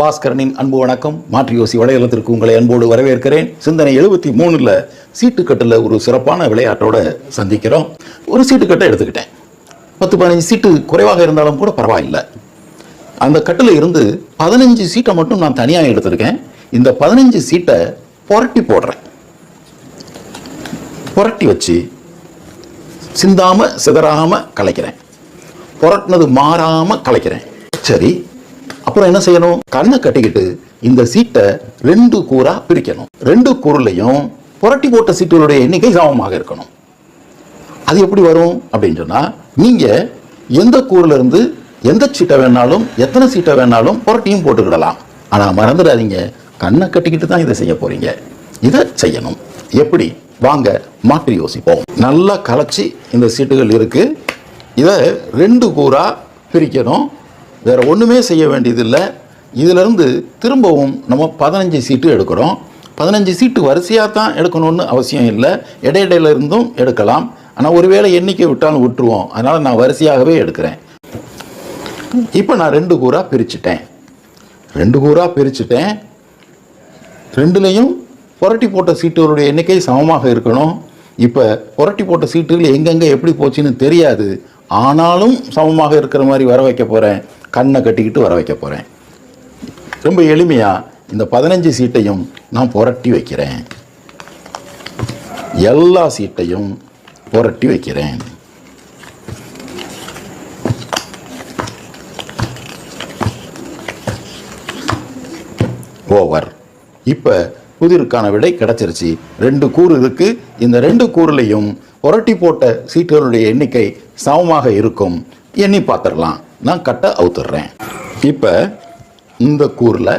பாஸ்கரனின் அன்பு வணக்கம். மாற்றி யோசி வலையலத்திற்கு உங்களை அன்போடு வரவேற்கிறேன். சிந்தனை எழுபத்தி மூணுல சீட்டுக்கட்டில் ஒரு சிறப்பான விளையாட்டோட சந்திக்கிறோம். ஒரு சீட்டுக்கட்டை எடுத்துக்கிட்டேன். பத்து பதினஞ்சு சீட்டு குறைவாக இருந்தாலும் கூட பரவாயில்லை. அந்த கட்டில் இருந்து பதினஞ்சு சீட்டை மட்டும் நான் தனியாக எடுத்திருக்கேன். இந்த பதினஞ்சு சீட்டை புரட்டி போடுறேன். புரட்டி வச்சு சிந்தாம சிதறாம கலைக்கிறேன். புரட்டினது மாறாம கலைக்கிறேன். சரி அப்புறம் என்ன செய்யணும்? கண்ணை கட்டிக்கிட்டு இந்த சீட்டை ரெண்டு கூறா பிரிக்கணும். ரெண்டு கூறுலையும் புரட்டி போட்ட சீட்டுகளுடைய எண்ணிக்கை சமமாக இருக்கணும். அது எப்படி வரும் அப்படின்னு சொன்னா நீங்க எந்த கூறுல இருந்து எந்த சீட்டை வேணாலும் எத்தனை சீட்டை வேணாலும் புரட்டியும் போட்டுக்கிடலாம். ஆனா மறந்துடாதீங்க. கண்ணை கட்டிக்கிட்டு தான் இதை செய்ய போறீங்க. இதை செய்யணும். எப்படி? வாங்க மாற்றி யோசிப்போம். நல்லா கலைச்சி இந்த சீட்டுகள் இருக்கு. இதை ரெண்டு கூறா பிரிக்கணும். வேறு ஒன்றுமே செய்ய வேண்டியதில்லை. இதிலிருந்து திரும்பவும் நம்ம பதினஞ்சு சீட்டு எடுக்கிறோம். பதினஞ்சு சீட்டு வரிசையாக தான் எடுக்கணும்னு அவசியம் இல்லை. இடையிடையில இருந்தும் எடுக்கலாம். ஆனால் ஒருவேளை எண்ணிக்கை விட்டாலும் விட்டுருவோம். அதனால் நான் வரிசையாகவே எடுக்கிறேன். இப்போ நான் ரெண்டு கூறாக பிரிச்சுட்டேன். ரெண்டு கூறாக பிரிச்சுட்டேன். ரெண்டுலேயும் புரட்டி போட்ட சீட்டுகளுடைய எண்ணிக்கை சமமாக இருக்கணும். இப்போ புரட்டி போட்ட சீட்டுகள் எங்கெங்கே எப்படி போச்சுன்னு தெரியாது. ஆனாலும் சமமாக இருக்கிற மாதிரி வர வைக்க போகிறேன் கண்ணை கட்டிக்கிட்டு வர வைக்க போகிறேன் ரொம்ப எளிமையாக இந்த பதினஞ்சு சீட்டையும் நான் புரட்டி வைக்கிறேன். எல்லா சீட்டையும் புரட்டி வைக்கிறேன். ஓவர். இப்போ புதிருக்கான விடை கிடச்சிருச்சு. ரெண்டு கூறு இருக்குது இந்த ரெண்டு கூறுலையும் புரட்டி போட்ட சீட்டுகளுடைய எண்ணிக்கை சமமாக இருக்கும். எண்ணி பார்த்துடலாம். நான் கட்டை அவுத்துடுறேன் இப்போ இந்த கூரில்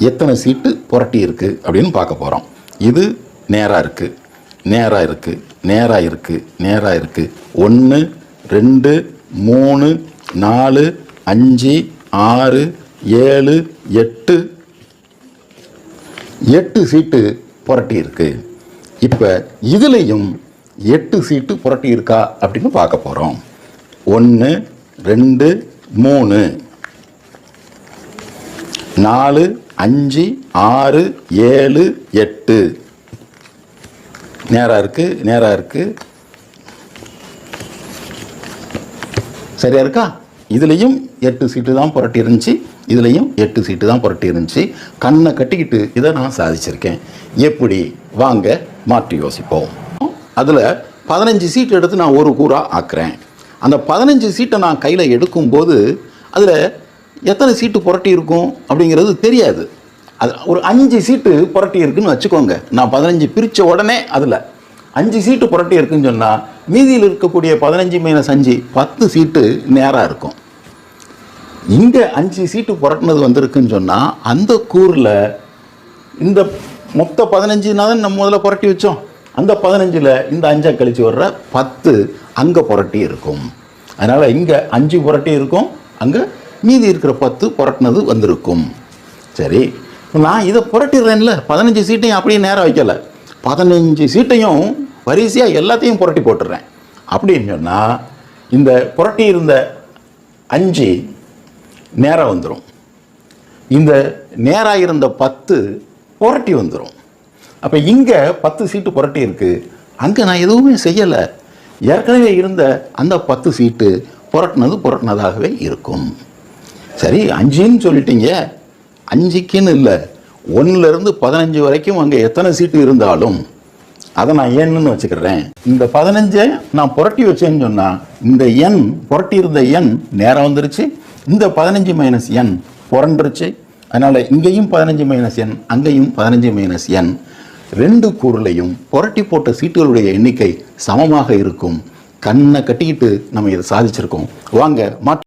எத்தனை சீட்டு புரட்டி இருக்கு அப்படின்னு பார்க்க போகிறோம் இது நேராக இருக்குது நேராக இருக்குது நேராக இருக்குது நேராக இருக்குது ஒன்று ரெண்டு மூணு நாலு அஞ்சு ஆறு ஏழு எட்டு. எட்டு சீட்டு புரட்டி இருக்குது இப்போ இதுலேயும் எட்டு சீட்டு புரட்டி இருக்கா அப்படின்னு பார்க்க போகிறோம் ஒன்று ரெண்டு மூணு. நாலு அஞ்சு ஆறு ஏழு எட்டு. நேராக இருக்குது நேராக இருக்குது சரியாக இருக்கா? இதுலேயும் எட்டு சீட்டு தான் புரட்டி இருந்துச்சு. இதுலேயும் எட்டு சீட்டு தான் புரட்டி இருந்துச்சு. கண்ணை கட்டிக்கிட்டு இதை நான் சாதிச்சிருக்கேன். எப்படி? வாங்க மாற்றி யோசிப்போம். அதில் பதினஞ்சு சீட்டு எடுத்து நான் ஒரு கூறாக ஆக்குறேன். அந்த பதினஞ்சு சீட்டை நான் கையில் எடுக்கும்போது அதில் எத்தனை சீட்டு புரட்டி இருக்கும் அப்படிங்கிறது தெரியாது. அது ஒரு அஞ்சு சீட்டு புரட்டி இருக்குன்னு வச்சுக்கோங்க. நான் பதினஞ்சு பிரித்த உடனே அதில் அஞ்சு சீட்டு புரட்டி இருக்குன்னு சொன்னால் மீதியில் இருக்கக்கூடிய பதினஞ்சு மைனஸ் அஞ்சு பத்து சீட்டு நேராக இருக்கும். இங்கே அஞ்சு சீட்டு புரட்டினது வந்திருக்குன்னு சொன்னால் அந்த கூரில் இந்த மொத்த பதினஞ்சுனா தான் நம்ம முதல்ல புரட்டி வச்சோம். அந்த பதினஞ்சில் இந்த அஞ்சை கழிச்சு வர்ற பத்து அங்கே புரட்டி இருக்கும். அதனால் இங்கே அஞ்சு புரட்டி இருக்கும் அங்கே மீதி இருக்கிற பத்து புரட்டினது வந்திருக்கும். சரி நான் இதை புரட்டிடுறேன்ல பதினஞ்சு சீட்டையும் அப்படியே நேரம் வைக்கல. பதினஞ்சு சீட்டையும் வரிசையாக எல்லாத்தையும் புரட்டி போட்டுடுறேன். அப்படின்னு சொன்னால் இந்த புரட்டி இருந்த அஞ்சு நேராக வந்துடும் இந்த நேராக இருந்த பத்து புரட்டி வந்துடும் அப்போ இங்கே பத்து சீட்டு புரட்டி இருக்குது அங்கே நான் எதுவுமே செய்யலை. ஏற்கனவே இருந்த அந்த பத்து சீட்டு புரட்டினது புரட்டினதாகவே இருக்கும். சரி அஞ்சுன்னு சொல்லிட்டீங்க. அஞ்சுக்குன்னு இல்லை. ஒன்றுலேருந்து பதினஞ்சு வரைக்கும் அங்கே எத்தனை சீட்டு இருந்தாலும் அதை நான் எண்ணுன்னு வச்சுக்கிறேன். இந்த பதினஞ்சை நான் புரட்டி வச்சேன்னு சொன்னால் இந்த எண் புரட்டி இருந்த எண் நேரம் வந்துருச்சு. இந்த பதினஞ்சு மைனஸ் எண் புரண்டுருச்சு. அதனால் இங்கேயும் பதினஞ்சு மைனஸ் எண் அங்கேயும் பதினஞ்சு மைனஸ் எண். ரெண்டு கூறுலையும் புரட்டி போட்ட சீட்டுகளுடைய எண்ணிக்கை சமமாக இருக்கும். கண்ணை கட்டிக்கிட்டு நம்ம இதை சாதிச்சிருக்கோம். வாங்க மாற்று